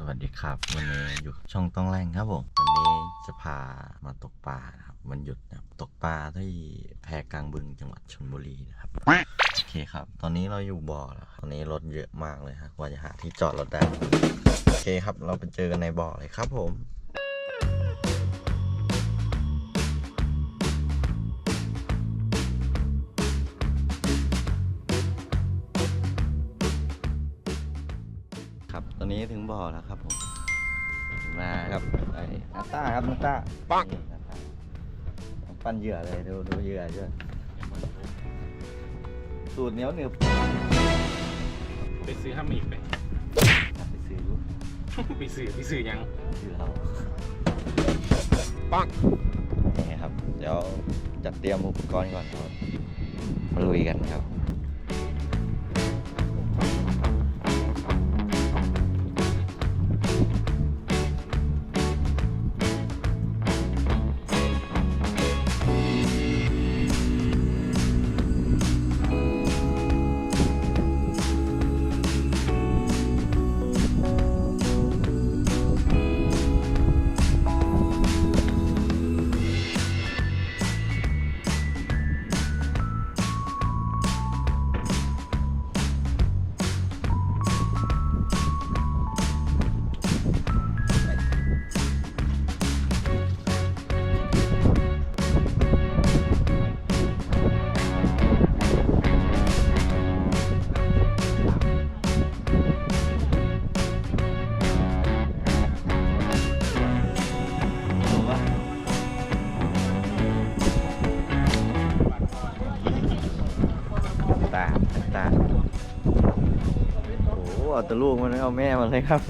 สวัสดีครับ วันนี้อยู่ช่องต้องแรงครับผมวันนี้จะพามาตกปลาครับวันหยุดนะครับตกปลาที่แพกลางบึงจังหวัดชลบุรีนะครับโอเคครับ ตอนนี้เราอยู่บ่อแล้วตอนนี้รถเยอะมากเลยครับกว่าจะหาที่จอดรถได้โอเคครับ เราไปเจอกันในบ่อเลยครับผม อนนี้ถึงบ่อแล้วครับผม มาครับไอ้นาต้าครับนาต้าปังปั้นเหยื่อเลยดูดูเหยื่อด้วยสูตรเหนียวหนึบไปซื้อห้ามีกไปไปซื้อดูไปซื้อไปซื้อยังซื้อเราปังนี่ครับ เดี๋ยวจัดเตรียมอุปกรณ์ก่อนครับมาลุยกันครับ เอาแต่ลูกมันไม่เอาแม่มันเลยครับ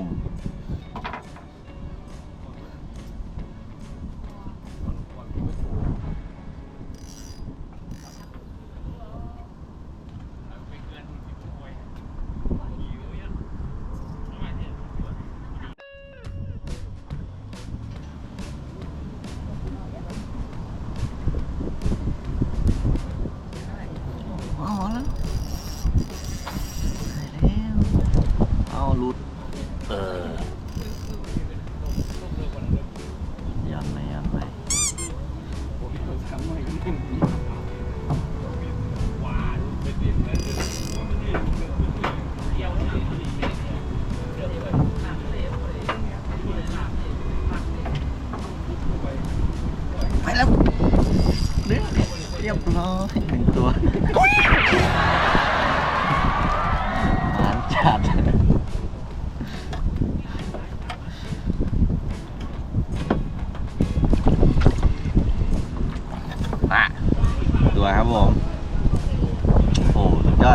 กุ้งเอาแล้วเอาลุด เ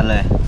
ดยอดเลย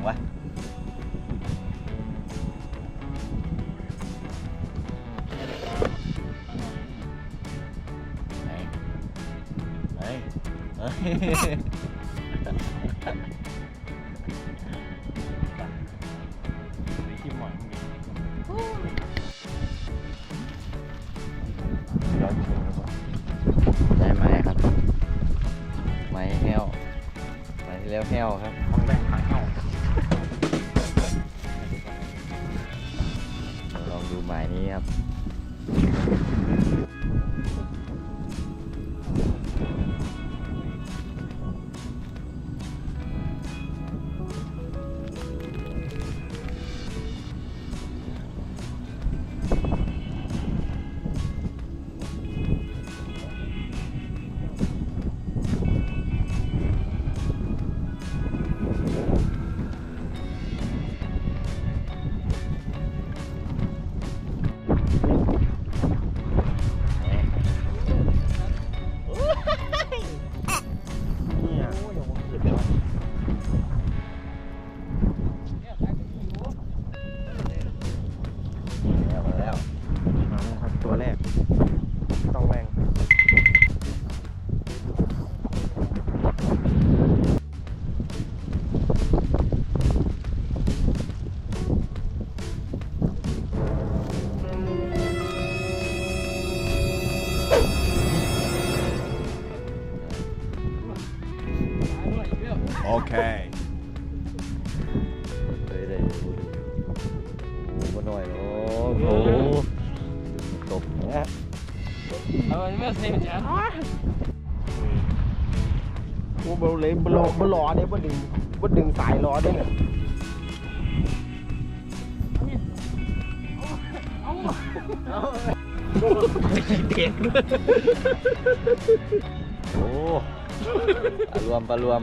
งวะไหนไหนชมแล้วไหมครับ ไม้แห้วไม้แล้วครับ ดูหมายนี้ครับ Okay. เคยได้ดูโอ้โหมาหน่อยโอ้โหตกนะเอาอันนี้มาเซฟจ้ะโอ้บอเลยบลอบลอเนี่ยบ่ดึงบ่ดึงสายล้อได้เนี่ยโอ้ปลารวมปลารวม